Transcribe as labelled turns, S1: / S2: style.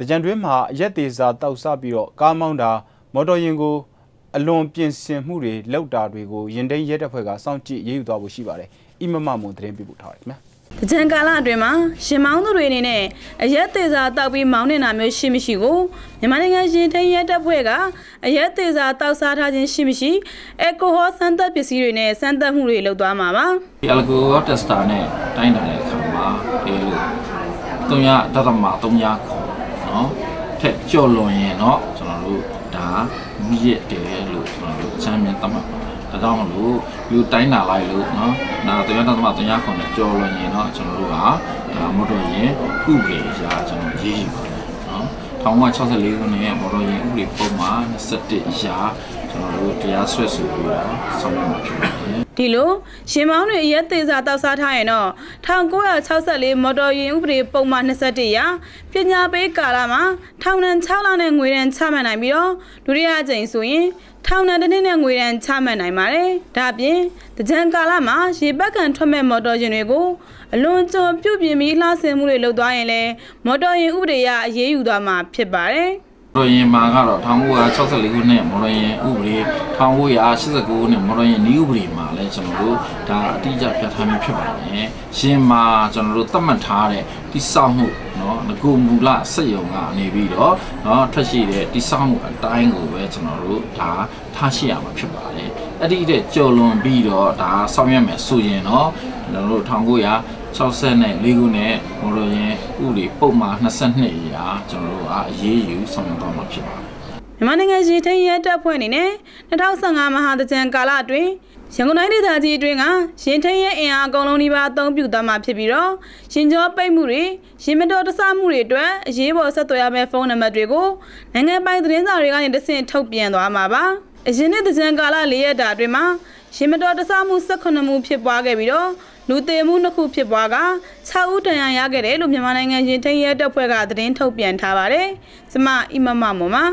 S1: တကြံတွင်းမှာအရက်သေးစာတောက်ဆပြီးတော့ကားမောင်းတာမော်တော်ယာဉ်ကိုအလွန်ပြင်ဆင်မှုတွေလောက်တာတွေကိုရင်တိန်ရဲတပ်ဖွဲ့ကစောင့်ကြည့်ရေးယူသွားဖို့ရှိပါတယ်။အီမမမွန်သတင်းပေးပို့ထားပါတယ်ခင်ဗျာ။
S2: တကြံကာလအတွင်းမှာရှင်မောင်းသူတွေအနေနဲ့အရက်သေးစာတောက်ပြီးမောင်းနေတာမျိုးရှိမရှိကိုမြန်မာနိုင်ငံရင်ထိန်ရဲတပ်ဖွဲ့ကအရက်သေးစာတောက်စားထားခြင်းရှိမရှိအယ်ကိုဟောစမ်းသပ်ပစ္စည်းတွေနဲ့စမ်းသပ်မှုတွေလုပ်သွားမှာပါ။
S3: ဒီအယ်ကိုဟောတက်စတာနဲ့တိုင်းတာတဲ့အခါမှာဒီလို300တသမ300ခေါ် နော်ထက်ကြော်လွန်ရင်တော့ကျွန်တော်တို့ဒါမြည့်တယ်လို့ကျွန်တော်တို့အချမ်းမြင်သတ်မှတ်ပါတယ်ဒါကြောင့်မလို့လူတိုင်းတာလိုက်လို့နော်နာတရားတော်မှာတရားခွန်နဲ့ကြော်လွန်ရင်တော့ကျွန်တော်တို့ကဒါမော်တော်ယာဉ်ဥပဒေအရာကျွန်တော်ရေးယူပါတယ်နော်1964ခုနှစ်မော်တော်ယာဉ်ဥပဒေပုံမှန်21အရာကျွန်တော်တို့တရားစွဲဆိုပြီးတော့ဆောင်ရွက်မှာဖြစ်ပါတယ်
S2: ဒီလိုရှင်မောင်းတွေရက်သေးစာတောက်စားထားရင်တော့1964မော်တော်ယာဉ်ဥပဒေပုံမှန်21ရာပညာပေးကာလမှာထောင်ဒဏ်6လနဲ့ငွေဒဏ်ချမှတ်နိုင်ပြီးတော့ဒုတိယအကြိမ်ဆိုရင်ထောင်ဒဏ်တစ်နှစ်နဲ့ငွေဒဏ်ချမှတ်နိုင်ပါတယ်။ဒါ့အပြင်တကြံကာလမှာရေပတ်ကန်ထွက်မဲ့မော်တော်ယာဉ်တွေကိုအလွန်ကျွံပြုတ်ပြင်းပြီးလှဆင်မှုတွေလုပ်သွားရင်လည်းမော်တော်ယာဉ်ဥပဒေအရအရေးယူသွားမှာဖြစ်ပါတယ်။
S3: မော်တော်ရင်မှာကတော့1964ခုနှစ်မော်တော်ရင်ဥပဒေ1989ခုနှစ်မော်တော်ရင်ဤဥပဒေမှာလည်းကျွန်တော်တို့ဒါအတိအကျပြဋ္ဌာန်းပြီးဖြစ်ပါတယ်။ရှင်မှာကျွန်တော်တို့သတ်မှတ်ထားတဲ့တိစောက်မှုနော်ငကူမူလစက်ယုံကနေပြီးတော့နော်ထွက်ရှိတဲ့တိစောက်မှုအတိုင်းကိုပဲကျွန်တော်တို့ဒါထားရှိရမှာဖြစ်ပါတယ်။အဲ့ဒီတဲ့ကြော်လွန်ပြီးတော့ဒါဆောင်ရွက်မယ်ဆိုရင်တော့ကျွန်တော်တို့1900 64ခုနဲ့မော်တော်ယာဉ်ဥပဒေပုံမှန်22အရာကျွန်တော်တို့ကအရေးယူဆောင်ရွက်သွားမှာဖြစ်ပါတယ်
S2: မြန်မာနိုင်ငံရည်ထိန်ရဲတပ်ဖွဲ့အနေနဲ့2015မဟာတကြံကာလအတွင်းရန်ကုန်တိုင်းဒေသကြီးအတွင်းကရင်ထိန်ရဲအင်အားအကုန်လုံးဒီပါအသုံးပြုသွားမှာဖြစ်ပြီးတော့ရင်ကျော်ပိတ်မှုတွေရင်မတော်တဆမှုတွေအတွက်အရေးပေါ်ဆက်သွယ်ရမယ့်ဖုန်းနံပါတ်တွေကိုနိုင်ငံပိုင်သတင်းစာတွေကနေတဆင့်ထုတ်ပြန်သွားမှာပါအရင်နှစ်တကြံကာလ၄ရက်တာအတွင်းမှာရင်မတော်တဆမှု18မှုဖြစ်ပွားခဲ့ပြီးတော့ လူသေးမှုနှစ်ခုဖြစ်ပွားက6ဦးတန်ရာရခဲ့တယ်လို့မြန်မာနိုင်ငံရင်ထိန်ရဲတပ်ဖွဲ့ကသတင်းထုတ်ပြန်ထားပါတယ်။ကျမအီမမမော်ပါ